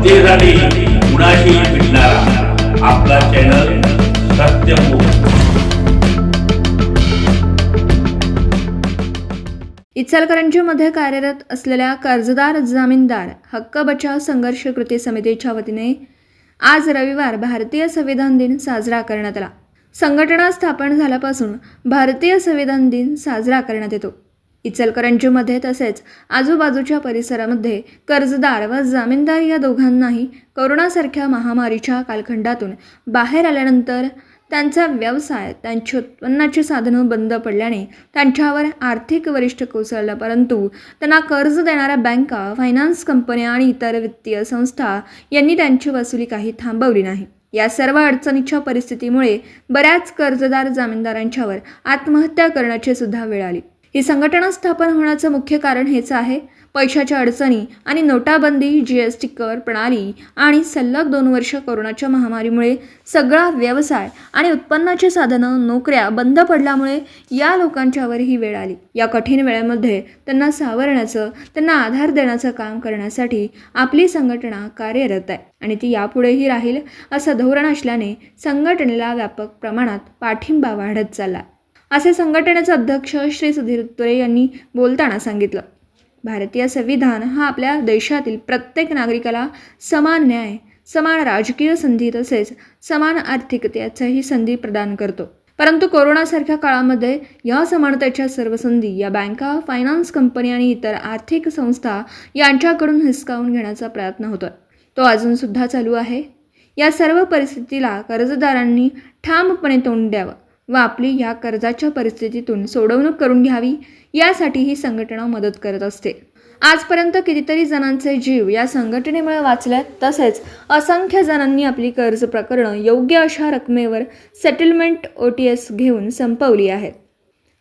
जनतेसाठी कुणाशी भेटणारा आपला चॅनल सत्यमुख इचलकरंजीमध्ये कार्यरत असलेल्या कर्जदार जामीनदार हक्क बचाव संघर्ष कृती समितीच्या वतीने आज रविवार भारतीय संविधान दिन साजरा करण्यात आला. संघटना स्थापन झाल्यापासून भारतीय संविधान दिन साजरा करण्यात येतो. इचलकरंजीमध्ये तसेच आजूबाजूच्या परिसरामध्ये कर्जदार व जामीनदार या दोघांनाही कोरोनासारख्या महामारीच्या कालखंडातून बाहेर आल्यानंतर त्यांचा व्यवसाय त्यांची उत्पन्नाची साधनं बंद पडल्याने त्यांच्यावर आर्थिक वरिष्ठ कोसळलं. परंतु त्यांना कर्ज देणाऱ्या बँका फायनान्स कंपन्या आणि इतर वित्तीय संस्था यांनी त्यांची वसुली काही थांबवली नाही. या सर्व अडचणीच्या परिस्थितीमुळे बऱ्याच कर्जदार जामीनदारांच्यावर आत्महत्या करण्याची सुद्धा वेळ आली. ही संघटना स्थापन होण्याचं मुख्य कारण हेच आहे. पैशाच्या अडचणी आणि नोटाबंदी जी एस टी कर प्रणाली आणि सलग दोन वर्ष कोरोनाच्या महामारीमुळे सगळा व्यवसाय आणि उत्पन्नाची साधनं नोकऱ्या बंद पडल्यामुळे या लोकांच्यावर ही वेळ आली. या कठीण वेळेमध्ये त्यांना सावरण्याचं त्यांना आधार देण्याचं काम करण्यासाठी आपली संघटना कार्यरत आहे आणि ती यापुढेही राहील असं धोरण असल्याने संघटनेला व्यापक प्रमाणात पाठिंबा वाढत चालला असे संघटनेचे अध्यक्ष श्री सुधीर तुरे यांनी बोलताना सांगितलं. भारतीय संविधान हा आपल्या देशातील प्रत्येक नागरिकाला समान न्याय समान राजकीय संधी तसेच समान आर्थिकतेच्याही संधी प्रदान करतो. परंतु कोरोनासारख्या काळामध्ये या समानतेच्या सर्व संधी या बँका फायनान्स कंपनी आणि इतर आर्थिक संस्था यांच्याकडून हिसकावून घेण्याचा प्रयत्न होतोय. तो अजूनसुद्धा चालू आहे. या सर्व परिस्थितीला कर्जदारांनी ठामपणे तोंड द्यावं. व आपली या कर्जाच्या परिस्थितीतून सोडवणूक करून घ्यावी यासाठी ही संघटना मदत करत असते. आजपर्यंत कितीतरी जणांचे जीव या संघटनेमुळे वाचल्यात तसेच असंख्य जणांनी आपली कर्ज प्रकरणं योग्य अशा रकमेवर सेटलमेंट ओ टी एस घेऊन संपवली आहेत.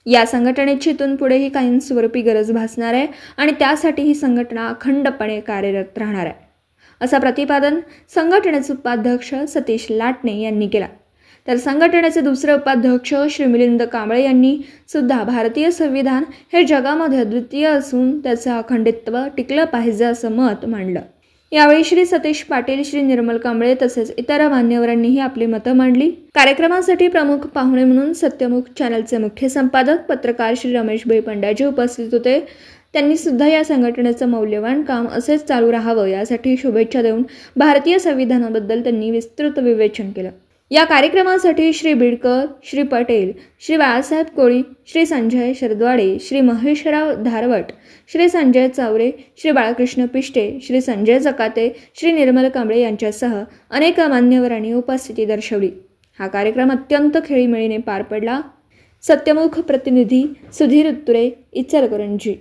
या संघटनेची इथून पुढेही कायमस्वरूपी गरज भासणार आहे आणि त्यासाठी ही संघटना अखंडपणे कार्यरत राहणार आहे. असं प्रतिपादन संघटनेचे उपाध्यक्ष सतीश लाटणे यांनी केला. तर संघटनेचे दुसरे उपाध्यक्ष श्री मिलिंद कांबळे यांनी सुद्धा भारतीय संविधान हे जगामध्ये अद्वितीय असून त्याचं अखंडित्व टिकलं पाहिजे असं मत मांडलं. यावेळी श्री सतीश पाटील श्री निर्मल कांबळे तसेच इतर मान्यवरांनीही आपली मतं मांडली. कार्यक्रमासाठी प्रमुख पाहुणे म्हणून सत्यमुख चॅनलचे मुख्य संपादक पत्रकार श्री रमेशभाई पंड्याजी उपस्थित होते. त्यांनी सुद्धा या संघटनेचं मौल्यवान काम असेच चालू राहावं यासाठी शुभेच्छा देऊन भारतीय संविधानाबद्दल त्यांनी विस्तृत विवेचन केलं. या कार्यक्रमासाठी श्री बिडकर श्री पटेल श्री बाळासाहेब कोळी श्री संजय शरदवाडे श्री महेशराव धारवट श्री संजय चावरे श्री बाळकृष्ण पिष्टे श्री संजय जकाते श्री निर्मल कांबळे यांच्यासह अनेक मान्यवरांनी उपस्थिती दर्शवली. हा कार्यक्रम अत्यंत खेळीमेळीने पार पडला. सत्यमुख प्रतिनिधी सुधीर उत्तुरे इचलकरंजी.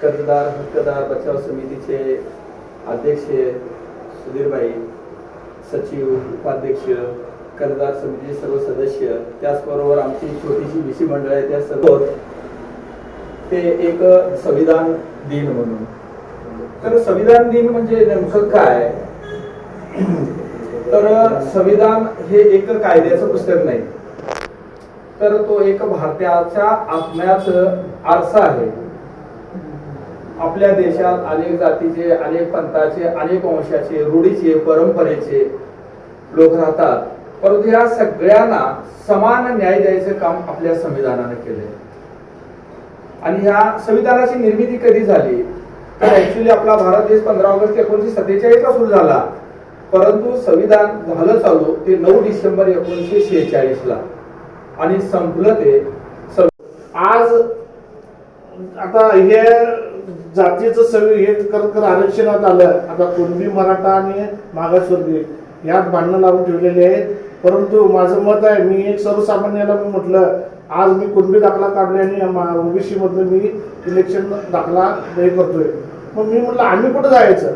कर्जदार हक्कदार बचाव समितीचे अध्यक्ष सुधीरबाई सचिव उपाध्यक्ष कर्जदार समितीचे सर्व सदस्य त्याचबरोबर आमची छोटीशी विशी मंडळ आहे त्या सर्व ते एक संविधान दिन म्हणून. तर संविधान दिन म्हणजे नेमकं काय? तर संविधान हे एक कायद्याचं पुस्तक नाही. तर तो एक भारताच्या आत्म्याच आरसा आहे. आपल्या देशात अनेक जातीचे अनेक पंथाचे अनेक वंशाचे रूढीचे परंपरेचे लोक राहतात. परंतु या सगळ्यांना समान न्याय द्यायचं काम आपल्या संविधानाने केलंय. आणि ह्या संविधानाची निर्मिती कधी झाली? तर ऍक्च्युली आपला भारत देश पंधरा ऑगस्ट एकोणीशे सत्तेचाळीस ला सुरू झाला. परंतु संविधान झालं चालू ते नऊ डिसेंबर एकोणीशे शेहेचाळीस ला आणि संपलं ते आज आता हे जातीचं सगळं हे करत करत आरक्षणात आलं. आता कुणबी मराठा आणि मागासवर्गीय यात भांडणं लावून ठेवलेले आहेत. परंतु माझं मत आहे मी एक सर्वसामान्याला मी म्हटलं आज मी कुणबी दाखला काढले आणि ओबीसीमधलं मी इलेक्शन दाखला हे करतोय. मग मी म्हटलं आम्ही कुठं जायचं?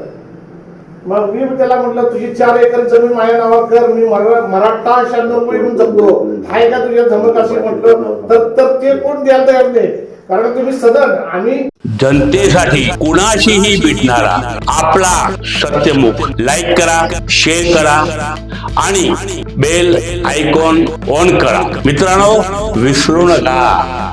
मग मी त्याला म्हटलं तुझी चार एकर जमीन माझ्या नावात कर मी मराठा शहाण्णव म्हणून जगतो. आहे का तुझ्या धमक अशी म्हटलं? तर तर ते कोण द्यायला तयार नाही. कारण तुम्ही सदन आम्ही जनतेसाठी कुणाशीही भेटणारा आपला सत्यमुख. लाईक करा शेअर करा आणि बेल आयकॉन ऑन करा. मित्रांनो विसरू नका.